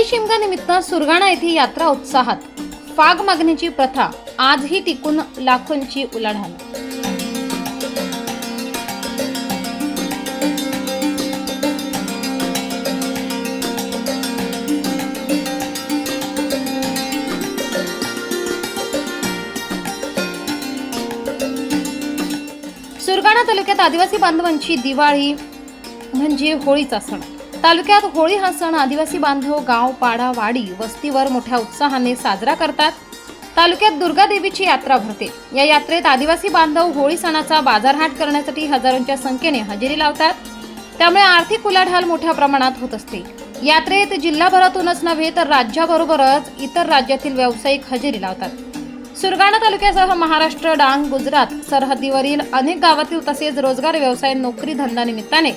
होळी शिमगानिमित्त सुरगाणा येथे यात्रा उत्साहात. फाग मागण्याची प्रथा आजही टिकून लाखोंची उलाढाल. सुरगाणा तालुक्यात आदिवासी बांधवांची दिवाळी म्हणजे होळीचा सण. तालुक्यात होळी हा सण आदिवासी बांधव गाव पाडा वाडी वस्तीवर मोठ्या उत्साहाने साजरा करतात. तालुक्यात दुर्गा देवीची यात्रा भरते. या यात्रेत आदिवासी बांधव होळी सणाचा बाजारहाट करण्यासाठी हजारोंच्या संख्येने हजेरी लावतात. त्यामुळे आर्थिक उलाढाल मोठ्या प्रमाणात होत असते. यात्रेत जिल्हाभरातूनच नव्हे तर राज्याबरोबरच इतर राज्यातील व्यावसायिक हजेरी लावतात. सुरगाणा तालुक्यासह महाराष्ट्र डांग गुजरात सरहद्दीवरील अनेक गावातील तसेच रोजगार व्यवसाय नोकरी धंदा निमित्ताने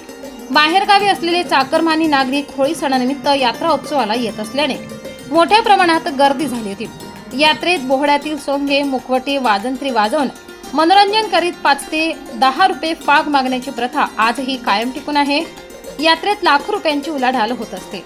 बाहेरगावी असलेले चाकरमानी नागरिक होळी सणानिमित्त यात्रा उत्सवाला येत असल्याने मोठ्या प्रमाणात गर्दी झाली होती. यात्रेत बोहड्यातील सोंगे मुखवटे वाजंत्री वाजवून मनोरंजन करीत पाच ते दहा रुपये फाग मागण्याची प्रथा आजही कायम टिकून आहे. यात्रेत लाखो रुपयांची उलाढाल होत असते.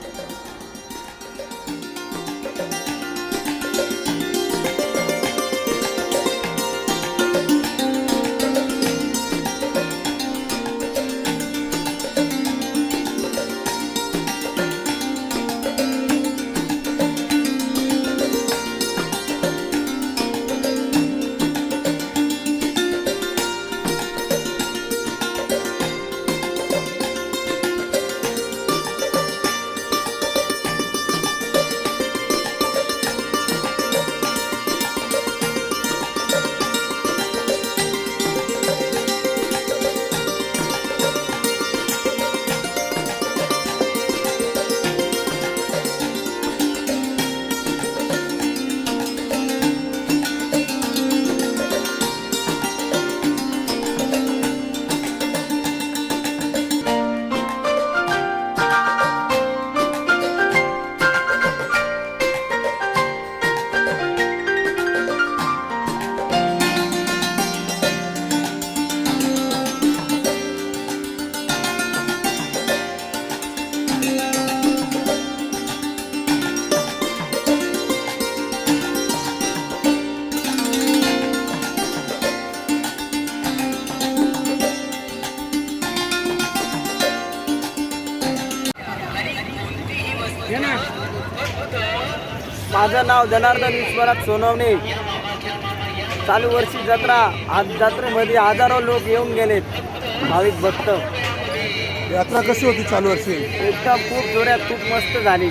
माझं नाव जनार्दन विश्वनाथ सोनवणे. चालू वर्षी जत्रा आज जत्रेमध्ये हजारो लोक येऊन गेलेत. भाविक भक्त. यात्रा कशी होती चालू वर्षी? एकदम खूप जोऱ्यात खूप मस्त झाली.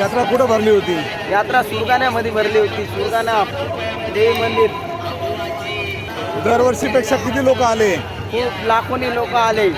यात्रा कुठं भरली होती? यात्रा सुरगाण्यामध्ये भरली होती. सुरगाणा देवी मंदिर. दरवर्षीपेक्षा किती लोक आले? खूप लाखोनी लोक आले.